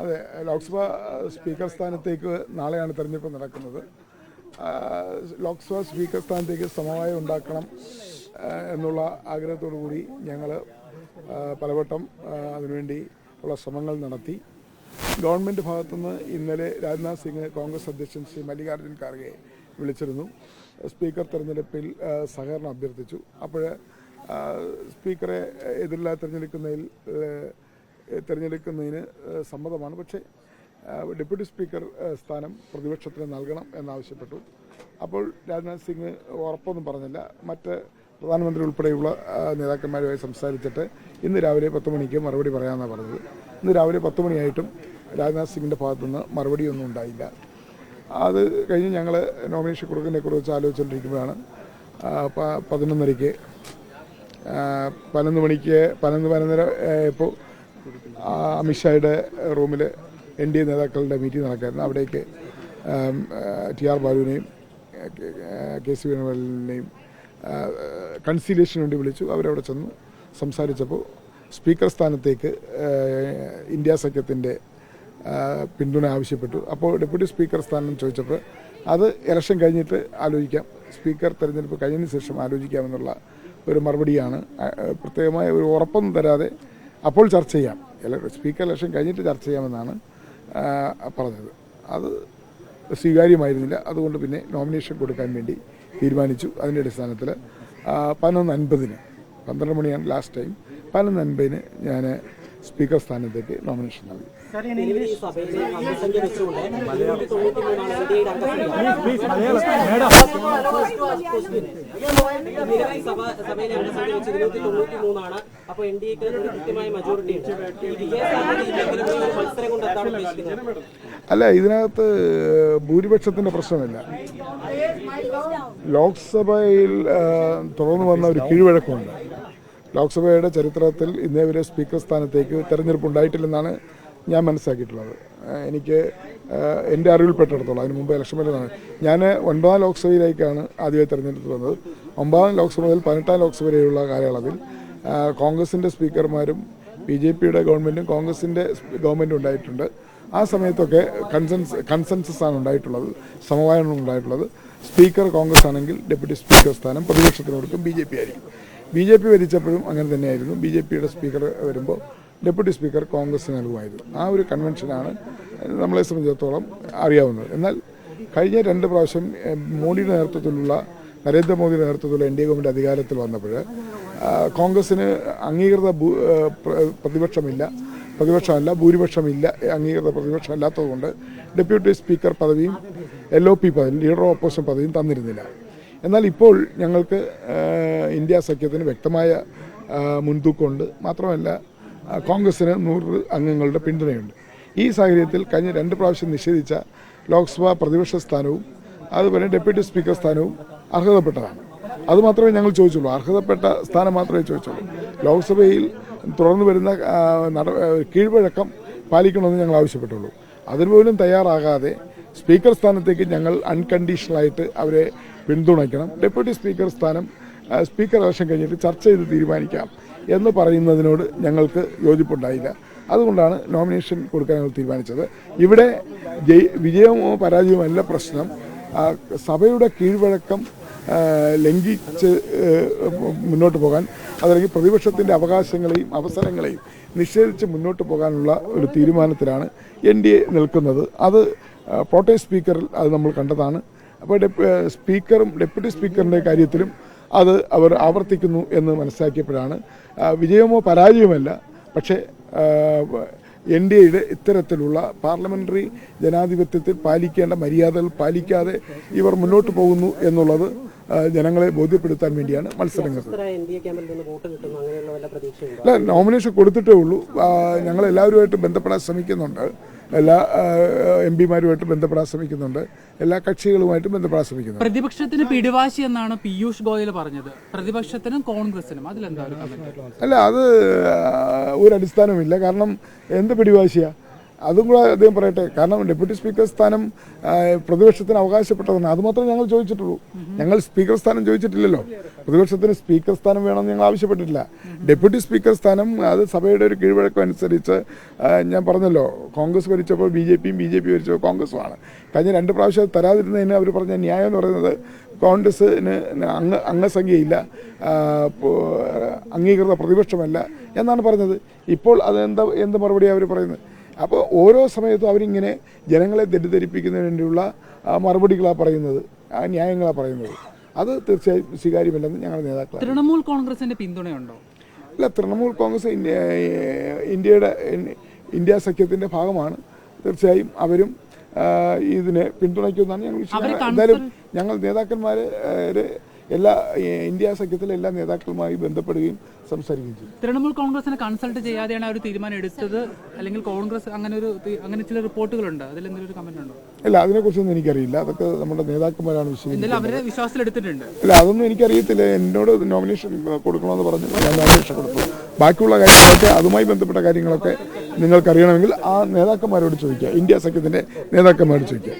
അതെ ലോക്സഭാ സ്പീക്കർ സ്ഥാനത്തേക്ക് നാളെയാണ് തെരഞ്ഞെടുപ്പ് നടക്കുന്നത്. ലോക്സഭാ സ്പീക്കർ സ്ഥാനത്തേക്ക് സമവായം ഉണ്ടാക്കണം എന്നുള്ള ആഗ്രഹത്തോടു കൂടി ഞങ്ങൾ പലവട്ടം അതിനുവേണ്ടി ഉള്ള ശ്രമങ്ങൾ നടത്തി. ഗവൺമെന്റ് ഭാഗത്തുനിന്ന് ഇന്നലെ രാജ്നാഥ് സിംഗ് കോൺഗ്രസ് അധ്യക്ഷൻ ശ്രീ മല്ലികാർജുൻ ഖാർഗെ വിളിച്ചിരുന്നു. സ്പീക്കർ തെരഞ്ഞെടുപ്പിൽ സഹകരണം അഭ്യർത്ഥിച്ചു. അപ്പോൾ സ്പീക്കറെ എതിരില്ലാതെ തിരഞ്ഞെടുക്കുന്നതിൽ തിരഞ്ഞെടുക്കുന്നതിന് സമ്മതമാണ്. പക്ഷേ ഡെപ്യൂട്ടി സ്പീക്കർ സ്ഥാനം പ്രതിപക്ഷത്തിന് നൽകണം എന്നാവശ്യപ്പെട്ടു. അപ്പോൾ രാജ്നാഥ് സിംഗ് ഉറപ്പൊന്നും പറഞ്ഞില്ല. മറ്റ് പ്രധാനമന്ത്രി ഉൾപ്പെടെയുള്ള നേതാക്കന്മാരുമായി സംസാരിച്ചിട്ട് ഇന്ന് രാവിലെ പത്ത് മണിക്ക് മറുപടി പറയാമെന്നാണ് പറഞ്ഞത്. ഇന്ന് രാവിലെ പത്ത് മണിയായിട്ടും രാജ്നാഥ് സിംഗിന്റെ ഭാഗത്തുനിന്ന് മറുപടിയൊന്നും ഉണ്ടായില്ല. അത് കഴിഞ്ഞ് ഞങ്ങൾ നോമിനേഷൻ കൊടുക്കുന്നതിനെ കുറിച്ച് ആലോചിച്ചുകൊണ്ടിരിക്കുമ്പോഴാണ് പതിനൊന്നരയ്ക്ക് പതിനൊന്ന് മണിക്ക് പതിനൊന്ന് പതിനൊന്നര ഇപ്പോൾ അമിത്ഷായുടെ റൂമിൽ എൻ ഡി എ നേതാക്കളുടെ മീറ്റിംഗ് നടക്കായിരുന്നു. അവിടേക്ക് ടി ആർ ബാലുവിനെയും കെ- സി വേണുഗോപാലിനെയും കൺസീലിയേഷന് വേണ്ടി വിളിച്ചു. അവരവിടെ ചെന്ന് സംസാരിച്ചപ്പോൾ സ്പീക്കർ സ്ഥാനത്തേക്ക് ഇന്ത്യ സഖ്യത്തിന്റെ പിന്തുണ ആവശ്യപ്പെട്ടു. അപ്പോൾ ഡെപ്യൂട്ടി സ്പീക്കർ സ്ഥാനം ചോദിച്ചപ്പോൾ അത് ഇലക്ഷൻ കഴിഞ്ഞിട്ട് ആലോചിക്കാം. സ്പീക്കർ തെരഞ്ഞെടുപ്പ് കഴിഞ്ഞതിന് ശേഷം ആലോചിക്കാമെന്നുള്ള ഒരു മറുപടിയാണ് പ്രത്യേകമായ ഒരു ഉറപ്പൊന്നും തരാതെ അപ്പോൾ ചർച്ച ചെയ്യാം. സ്പീക്കർ ഇലക്ഷൻ കഴിഞ്ഞിട്ട് ചർച്ച ചെയ്യാമെന്നാണ് പറഞ്ഞത്. അത് സ്വീകാര്യമായിരുന്നില്ല. അതുകൊണ്ട് പിന്നെ നോമിനേഷൻ കൊടുക്കാൻ വേണ്ടി തീരുമാനിച്ചു. അതിന്റെ അടിസ്ഥാനത്തിൽ പതിനൊന്ന് അൻപതിന് പന്ത്രണ്ട് മണിയാണ് ലാസ്റ്റ് ടൈം പതിനൊന്ന് അൻപതിന് ഞാൻ സ്പീക്കർ സ്ഥാനത്തേക്ക് നോമിനേഷൻ നൽകി. അല്ല ഇതിനകത്ത് ഭൂരിപക്ഷത്തിന്റെ പ്രശ്നമില്ല. ലോക്സഭയിൽ ആ, തുടർന്ന് വന്ന ഒരു കീഴ്വഴക്കമുണ്ട്. ലോക്സഭയുടെ ചരിത്രത്തിൽ ഇന്നേ വരെ സ്പീക്കർ സ്ഥാനത്തേക്ക് തെരഞ്ഞെടുപ്പ് ഉണ്ടായിട്ടില്ലെന്നാണ് ഞാൻ മനസ്സിലാക്കിയിട്ടുള്ളത്. എനിക്ക് എന്റെ അറിവിൽപ്പെട്ടിടത്തോളം അതിന് മുമ്പ് ഇലക്ഷൻ വരെ ഞാൻ ഒൻപതാം ലോക്സഭയിലേക്കാണ് ആദ്യമായി തെരഞ്ഞെടുത്ത് വന്നത്. ഒമ്പതാം ലോക്സഭ മുതൽ പതിനെട്ടാം ലോക്സഭ വരെയുള്ള കാലയളവിൽ കോൺഗ്രസിന്റെ സ്പീക്കർമാരും ബി ജെ പിയുടെ ഗവൺമെന്റും കോൺഗ്രസിന്റെ ഗവൺമെന്റും ഉണ്ടായിട്ടുണ്ട്. ആ സമയത്തൊക്കെ കൺസെൻസ് കൺസെൻസസ് ആണ് ഉണ്ടായിട്ടുള്ളത് സമവായമാണ് ഉണ്ടായിട്ടുള്ളത്. സ്പീക്കർ കോൺഗ്രസ് ആണെങ്കിൽ ഡെപ്യൂട്ടി സ്പീക്കർ സ്ഥാനം പ്രതിപക്ഷത്തിന് കൊടുക്കും ബി ജെ പി ആയിരിക്കും. ബി ജെ പി ഭരിച്ചപ്പോഴും അങ്ങനെ തന്നെയായിരുന്നു. ബി ജെ പിയുടെ സ്പീക്കർ വരുമ്പോൾ ഡെപ്യൂട്ടി സ്പീക്കർ കോൺഗ്രസ് നൽകുമായിരുന്നു. ആ ഒരു കൺവെൻഷനാണ് നമ്മളെ സംബന്ധിച്ചിടത്തോളം അറിയാവുന്നത്. എന്നാൽ കഴിഞ്ഞ രണ്ട് പ്രാവശ്യം മോഡിയുടെ നേതൃത്വത്തിലുള്ള നരേന്ദ്രമോദിയുടെ നേതൃത്വത്തിലുള്ള എൻ ഡി എ ഗവൺമെന്റ് അധികാരത്തിൽ വന്നപ്പോൾ കോൺഗ്രസ്സിന് അംഗീകൃത പ്രതിപക്ഷമില്ല പ്രതിപക്ഷമല്ല ഭൂരിപക്ഷമില്ല അംഗീകൃത പ്രതിപക്ഷം അല്ലാത്തതുകൊണ്ട് ഡെപ്യൂട്ടി സ്പീക്കർ പദവിയും എൽ ഒ പി പദവിയും ലീഡർ ഓപ്പോസിഷൻ പദവിയും തന്നിരുന്നില്ല. എന്നാൽ ഇപ്പോൾ ഞങ്ങൾക്ക് ഇന്ത്യ സഖ്യത്തിന് വ്യക്തമായ മുൻതൂക്കമുണ്ട്. മാത്രമല്ല കോൺഗ്രസിന് നൂറ് അംഗങ്ങളുടെ പിന്തുണയുണ്ട്. ഈ സാഹചര്യത്തിൽ കഴിഞ്ഞ രണ്ട് പ്രാവശ്യം നിഷേധിച്ച ലോക്സഭാ പ്രതിപക്ഷ സ്ഥാനവും അതുപോലെ ഡെപ്യൂട്ടി സ്പീക്കർ സ്ഥാനവും അർഹതപ്പെട്ടതാണ്. അതുമാത്രമേ ഞങ്ങൾ ചോദിച്ചുള്ളൂ. അർഹതപ്പെട്ട സ്ഥാനം മാത്രമേ ചോദിച്ചുള്ളൂ. ലോക്സഭയിൽ തുടർന്ന് വരുന്ന കീഴ്വഴക്കം പാലിക്കണമെന്ന് ഞങ്ങൾ ആവശ്യപ്പെട്ടുള്ളൂ. അതിനുപോലും തയ്യാറാകാതെ സ്പീക്കർ സ്ഥാനത്തേക്ക് ഞങ്ങൾ അൺകണ്ടീഷണലായിട്ട് അവരെ പിന്തുണയ്ക്കണം. ഡെപ്യൂട്ടി സ്പീക്കർ സ്ഥാനം സ്പീക്കർ ഇലക്ഷൻ കഴിഞ്ഞിട്ട് ചർച്ച ചെയ്ത് തീരുമാനിക്കാം എന്ന് പറയുന്നതിനോട് ഞങ്ങൾക്ക് യോജിപ്പുണ്ടായില്ല. അതുകൊണ്ടാണ് നോമിനേഷൻ കൊടുക്കാൻ ഞങ്ങൾ തീരുമാനിച്ചത്. ഇവിടെ ജയി വിജയമോ പരാജയമോ അല്ല പ്രശ്നം. സഭയുടെ കീഴ്വഴക്കം ലംഘിച്ച് മുന്നോട്ട് പോകാൻ അതല്ലെങ്കിൽ പ്രതിപക്ഷത്തിന്റെ അവകാശങ്ങളെയും അവസരങ്ങളെയും നിഷേധിച്ച് മുന്നോട്ട് പോകാനുള്ള ഒരു തീരുമാനത്തിലാണ് എൻ ഡി എ നിൽക്കുന്നത്. അത് പ്രോട്ടേ സ്പീക്കറിൽ അത് നമ്മൾ കണ്ടതാണ്. അപ്പോൾ സ്പീക്കറും ഡെപ്യൂട്ടി സ്പീക്കറിന്റെ കാര്യത്തിലും അത് അവർ ആവർത്തിക്കുന്നു എന്ന് മനസ്സിലാക്കിയപ്പോഴാണ്. വിജയമോ പരാജയമല്ല പക്ഷേ എൻ ഡി എയുടെ ഇത്തരത്തിലുള്ള പാർലമെന്ററി ജനാധിപത്യത്തിൽ പാലിക്കേണ്ട മര്യാദകൾ പാലിക്കാതെ ഇവർ മുന്നോട്ട് പോകുന്നു എന്നുള്ളത് ജനങ്ങളെ ബോധ്യപ്പെടുത്താൻ വേണ്ടിയാണ് മത്സരങ്ങൾ. അല്ല നോമിനേഷൻ കൊടുത്തിട്ടേ ഉള്ളൂ. ഞങ്ങളെല്ലാവരുമായിട്ട് ഞങ്ങൾ എല്ലാവരുമായിട്ട് ബന്ധപ്പെടാൻ ശ്രമിക്കുന്നുണ്ട്. എല്ലാ എം പിമാരുമായിട്ട് ബന്ധപ്പെടാൻ ശ്രമിക്കുന്നുണ്ട്. എല്ലാ കക്ഷികളുമായിട്ട് ബന്ധപ്പെടാൻ ശ്രമിക്കുന്നുണ്ട്. പ്രതിപക്ഷത്തിന് പിടിവാശി എന്നാണ് പീയൂഷ് ഗോയൽ പറഞ്ഞത്. പ്രതിപക്ഷത്തിനും കോൺഗ്രസിനും. അതിലെന്താ? അല്ല അത് ഒരു അടിസ്ഥാനമില്ല കാരണം എന്ത് പിടിവാശിയാ? അതും കൂടെ അദ്ദേഹം പറയട്ടെ. കാരണം ഡെപ്യൂട്ടി സ്പീക്കർ സ്ഥാനം പ്രതിപക്ഷത്തിന് അവകാശപ്പെട്ടതാണ്. അത് മാത്രമേ ഞങ്ങൾ ചോദിച്ചിട്ടുള്ളൂ. ഞങ്ങൾ സ്പീക്കർ സ്ഥാനം ചോദിച്ചിട്ടില്ലല്ലോ. പ്രതിപക്ഷത്തിന് സ്പീക്കർ സ്ഥാനം വേണമെന്ന് ഞങ്ങൾ ആവശ്യപ്പെട്ടിട്ടില്ല. ഡെപ്യൂട്ടി സ്പീക്കർ സ്ഥാനം അത് സഭയുടെ ഒരു കീഴ്വഴക്കം അനുസരിച്ച് ഞാൻ പറഞ്ഞല്ലോ കോൺഗ്രസ് ഭരിച്ചപ്പോൾ ബി ജെ പിയും ബി ജെ പി ഭരിച്ചപ്പോൾ കോൺഗ്രസുമാണ്. കഴിഞ്ഞ രണ്ട് പ്രാവശ്യം തരാതിരുന്നതിന് അവർ പറഞ്ഞ ന്യായം എന്ന് പറയുന്നത് കോൺഗ്രസ്സിന് അംഗ അംഗസംഖ്യയില്ല അംഗീകൃത പ്രതിപക്ഷമല്ല എന്നാണ് പറഞ്ഞത്. ഇപ്പോൾ അത് എന്താ എന്ത് മറുപടിയാണ് അവർ പറയുന്നത്? അപ്പോൾ ഓരോ സമയത്തും അവരിങ്ങനെ ജനങ്ങളെ തെറ്റിദ്ധരിപ്പിക്കുന്നതിന് വേണ്ടിയുള്ള മറുപടികളാണ് പറയുന്നത് ആ ന്യായങ്ങളാണ് പറയുന്നത്. അത് തീർച്ചയായും സ്വീകാര്യമല്ലെന്ന് ഞങ്ങളുടെ നേതാക്കൾ തൃണമൂൽ കോൺഗ്രസിന്റെ പിന്തുണയുണ്ടോ? അല്ല തൃണമൂൽ കോൺഗ്രസ് ഇന്ത്യ ഇന്ത്യയുടെ ഇന്ത്യ സഖ്യത്തിന്റെ ഭാഗമാണ്. തീർച്ചയായും അവരും ഇതിനെ പിന്തുണയ്ക്കുമെന്നാണ് ഞങ്ങൾ എന്തായാലും ഞങ്ങൾ നേതാക്കന്മാർ എല്ലാ ഇന്ത്യ സഖ്യത്തിലെ എല്ലാ നേതാക്കളുമായി ബന്ധപ്പെടുകയും സംസാരിക്കുകയും ചെയ്യും. തൃണമൂൽ കോൺഗ്രസിനെ കൺസൾട്ട് ചെയ്യാതെയാണ് അവർ ഒരു തീരുമാനം എടുത്തത്? അല്ലെങ്കിൽ കോൺഗ്രസ് അങ്ങനെ ഒരു അങ്ങനെ ചില റിപ്പോർട്ടുകളുണ്ട്? അതിൽ എന്തെങ്കിലും ഒരു കമന്റ് ഉണ്ടോ? അല്ല അതിനെക്കുറിച്ചൊന്നും എനിക്കറിയില്ല. അതൊക്കെ നമ്മുടെ നേതാക്കന്മാരാണ് വിശ്വസിക്കുന്നത് അവരെ അല്ല അതൊന്നും എനിക്കറിയത്തില്ല. എന്നോട് നോമിനേഷൻ കൊടുക്കണമെന്ന് പറഞ്ഞു ഞാൻ നോമിനേഷൻ കൊടുത്തു. ബാക്കിയുള്ള കാര്യങ്ങളൊക്കെ അതുമായി ബന്ധപ്പെട്ട കാര്യങ്ങളൊക്കെ നിങ്ങൾക്കറിയണമെങ്കിൽ ആ നേതാക്കന്മാരോട് ചോദിക്കുക. ഇന്ത്യ സഖ്യത്തിന്റെ നേതാക്കന്മാരോട് ചോദിക്കുക.